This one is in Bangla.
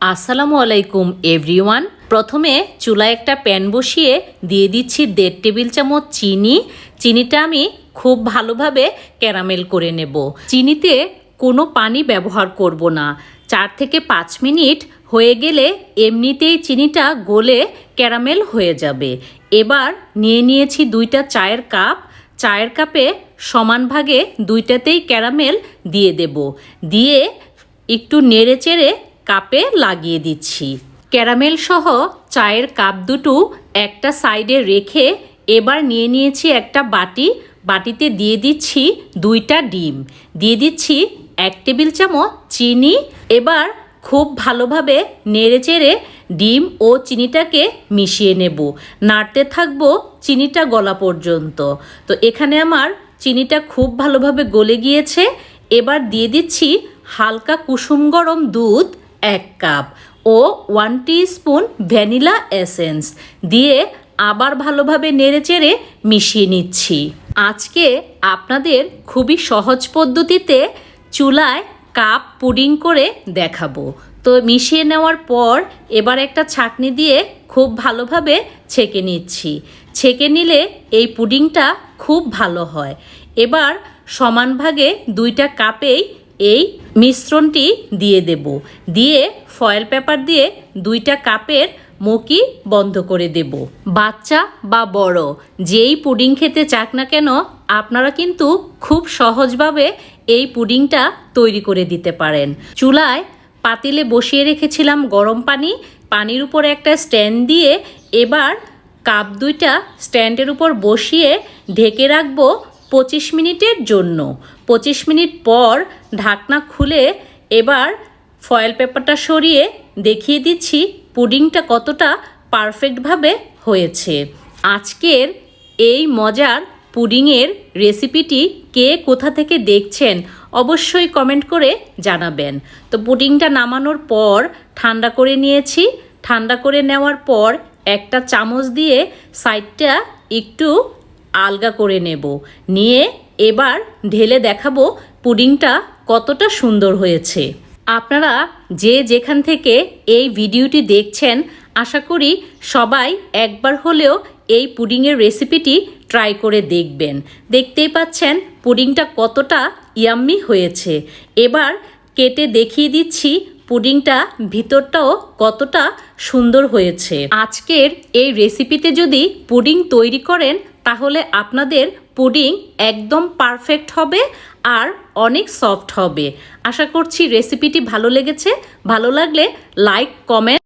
আসসালামু আলাইকুম এভরিওয়ান প্রথমে চুলায় একটা প্যান বসিয়ে দিয়ে দিচ্ছি দেড় টেবিল চামচ চিনি। চিনিটা আমি খুব ভালোভাবে ক্যারামেল করে নেব। চিনিতে কোনো পানি ব্যবহার করব না। চার থেকে পাঁচ মিনিট হয়ে গেলে এমনিতেই চিনিটা গলে ক্যারামেল হয়ে যাবে। এবার নিয়ে নিয়েছি দুইটা চায়ের কাপ। চায়ের কাপে সমান ভাগে দুইটাতেই ক্যারামেল দিয়ে দেব। দিয়ে একটু নেড়ে চেড়ে কাপে লাগিয়ে দিচ্ছি। ক্যারামেল সহ চায়ের কাপ দুটো একটা সাইডে রেখে এবার নিয়ে নিয়েছি একটা বাটি। বাটিতে দিয়ে দিচ্ছি দুইটা ডিম। দিয়ে দিচ্ছি এক টেবিল চামচ চিনি। এবার খুব ভালোভাবে নেড়ে চেড়ে ডিম ও চিনিটাকে মিশিয়ে নেব। নাড়তে থাকব চিনিটা গলা পর্যন্ত। তো এখানে আমার চিনিটা খুব ভালোভাবে গলে গিয়েছে। এবার দিয়ে দিচ্ছি হালকা কুসুম গরম দুধ। এক কাপ ও ওয়ান স্পুন ভ্যানিলা এসেন্স দিয়ে আবার ভালোভাবে নেড়েচেড়ে মিশিয়ে নিচ্ছি। আজকে আপনাদের খুবই সহজ পদ্ধতিতে চুলায় কাপ পুডিং করে দেখাবো। তো মিশিয়ে নেওয়ার পর এবার একটা ছাঁকনি দিয়ে খুব ভালোভাবে ছেঁকে নিচ্ছি। ছেঁকে নিলে এই পুডিংটা খুব ভালো হয়। এবার সমান ভাগে দুইটা কাপেই এই মিশ্রণটি দিয়ে দেব। দিয়ে ফয়েল পেপার দিয়ে দুইটা কাপের মুখই বন্ধ করে দেব। বাচ্চা বা বড়, যেই পুডিং খেতে চাক না কেন, আপনারা কিন্তু খুব সহজভাবে এই পুডিংটা তৈরি করে দিতে পারেন। চুলায় পাতিলে বসিয়ে রেখেছিলাম গরম পানি, পানির উপরে একটা স্ট্যান্ড দিয়ে এবার কাপ দুইটা স্ট্যান্ডের উপর বসিয়ে ঢেকে রাখব পঁচিশ মিনিটের জন্য। পঁচিশ মিনিট পর ঢাকনা খুলে এবার ফয়েল পেপারটা সরিয়ে দেখিয়ে দিচ্ছি পুডিংটা কতটা পারফেক্টভাবে হয়েছে। আজকের এই মজার পুডিংয়ের রেসিপিটি কে কোথা থেকে দেখছেন অবশ্যই কমেন্ট করে জানাবেন। তো পুডিংটা নামানোর পর ঠান্ডা করে নিয়েছি। ঠান্ডা করে নেওয়ার পর একটা চামচ দিয়ে সাইডটা একটু আলগা করে নেব। নিয়ে এবার ঢেলে দেখাবো পুডিংটা কতটা সুন্দর হয়েছে। আপনারা যে যেখান থেকে এই ভিডিওটি দেখছেন, আশা করি সবাই একবার হলেও এই পুডিংয়ের রেসিপিটি ট্রাই করে দেখবেন। দেখতেই পাচ্ছেন পুডিংটা কতটা ইয়াম্মি হয়েছে। এবার কেটে দেখিয়ে দিচ্ছি পুডিংটা ভিতরটাও কতটা সুন্দর হয়েছে। আজকের এই রেসিপিতে যদি পুডিং তৈরি করেন, তাহলে আপনাদের পুডিং একদম পারফেক্ট হবে আর অনেক সফট হবে। আশা করছি রেসিপিটি ভালো লেগেছে। ভালো লাগলে লাইক, কমেন্ট